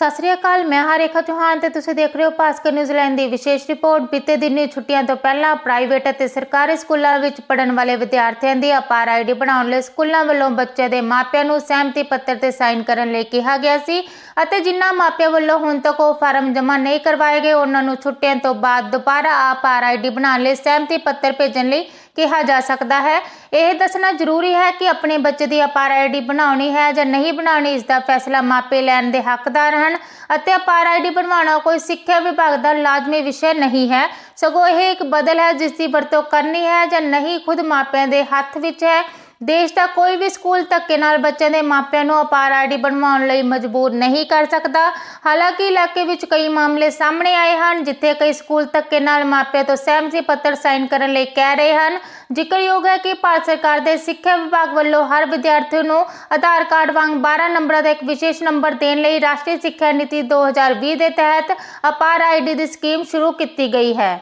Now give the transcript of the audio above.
ਸਤਿ ਸ੍ਰੀ ਅਕਾਲ, ਮੈਂ ਹਾਂ ਰੇਖਾ ਚੌਹਾਨ ਤੇ ਤੁਸੀਂ ਦੇਖ ਰਹੇ ਹੋ ਭਾਸਕਰ ਨਿਊਜ਼ੀਲੈਂਡ ਦੀ ਵਿਸ਼ੇਸ਼ ਰਿਪੋਰਟ। ਬੀਤੇ ਦਿਨੀ ਛੁੱਟੀਆਂ ਤੋਂ ਪਹਿਲਾਂ ਪ੍ਰਾਈਵੇਟ ਅਤੇ ਸਰਕਾਰੀ ਸਕੂਲਾਂ ਵਿੱਚ ਪੜ੍ਹਨ ਵਾਲੇ ਵਿਦਿਆਰਥੀਆਂ ਦੀ ਅਪਾਰ ਆਈਡੀ ਬਣਾਉਣ ਲਈ ਸਕੂਲਾਂ ਵੱਲੋਂ ਬੱਚੇ ਦੇ ਮਾਪਿਆਂ ਨੂੰ ਸਹਿਮਤੀ ਪੱਤਰ ਤੇ ਸਾਈਨ ਕਰਨ ਲਈ ਕਿਹਾ ਗਿਆ ਸੀ ਅਤੇ ਜਿਨ੍ਹਾਂ ਮਾਪਿਆਂ ਵੱਲੋਂ ਹੁਣ ਤੱਕ ਉਹ ਫਾਰਮ ਜਮ੍ਹਾਂ ਨਹੀਂ ਕਰਵਾਏ ਗਏ, ਉਹਨਾਂ ਨੂੰ ਛੁੱਟੀਆਂ ਤੋਂ ਬਾਅਦ ਦੁਬਾਰਾ ਅਪਾਰ ਆਈਡੀ ਬਣਾਉਣ ਲਈ ਸਹਿਮਤੀ ਪੱਤਰ ਭੇਜਣ ਲਈ ਕਿਹਾ ਜਾ ਸਕਦਾ ਹੈ। ਇਹ ਦੱਸਣਾ ਜ਼ਰੂਰੀ ਹੈ ਕਿ ਆਪਣੇ ਬੱਚੇ ਦੀ ਅਪਾਰ ਆਈਡੀ ਬਣਾਉਣੀ ਹੈ ਜਾਂ ਨਹੀਂ ਬਣਾਉਣੀ, ਇਸ ਦਾ ਫੈਸਲਾ ਮਾਪੇ ਲੈਣ ਦੇ ਹੱਕਦਾਰ ਹਨ। ਅਤੇ ਅਪਾਰ ਆਈਡੀ ਬਣਵਾਉਣਾ ਕੋਈ ਸਿੱਖਿਆ ਵਿਭਾਗ ਦਾ ਲਾਜ਼ਮੀ ਵਿਸ਼ਾ ਨਹੀਂ ਹੈ। ਸਗੋਂ ਇਹ ਇੱਕ ਬਦਲ ਹੈ ਜਿਸ ਦੀ ਵਰਤੋਂ ਕਰਨੀ ਹੈ ਜਾਂ ਨਹੀਂ ਖੁਦ ਮਾਪਿਆਂ ਦੇ ਹੱਥ ਵਿੱਚ ਹੈ। ਦੇਸ਼ ਦਾ ਕੋਈ ਵੀ ਸਕੂਲ ਧੱਕੇ ਨਾਲ ਬੱਚਿਆਂ ਦੇ ਮਾਪਿਆਂ ਨੂੰ ਅਪਾਰ ਆਈਡੀ ਬਣਵਾਉਣ ਲਈ ਮਜਬੂਰ ਨਹੀਂ ਕਰ ਸਕਦਾ। ਹਾਲਾਂਕਿ ਇਲਾਕੇ ਵਿੱਚ ਕਈ ਮਾਮਲੇ ਸਾਹਮਣੇ ਆਏ ਹਨ, ਜਿੱਥੇ ਕਈ ਸਕੂਲ ਧੱਕੇ ਨਾਲ ਮਾਪਿਆਂ ਤੋਂ ਸਹਿਮਤੀ ਪੱਤਰ ਸਾਈਨ ਕਰਨ ਲਈ ਕਹਿ ਰਹੇ ਹਨ। ਜ਼ਿਕਰਯੋਗ ਹੈ ਕਿ ਭਾਰਤ ਸਰਕਾਰ ਦੇ ਸਿੱਖਿਆ ਵਿਭਾਗ ਵੱਲੋਂ ਹਰ ਵਿਦਿਆਰਥੀ ਨੂੰ ਆਧਾਰ ਕਾਰਡ ਵਾਂਗ 12 ਨੰਬਰਾਂ ਦਾ ਇੱਕ ਵਿਸ਼ੇਸ਼ ਨੰਬਰ ਦੇਣ ਲਈ ਰਾਸ਼ਟਰੀ ਸਿੱਖਿਆ ਨੀਤੀ 2020 ਦੇ ਤਹਿਤ ਅਪਾਰ ਆਈਡੀ ਦੀ ਸਕੀਮ ਸ਼ੁਰੂ ਕੀਤੀ ਗਈ ਹੈ।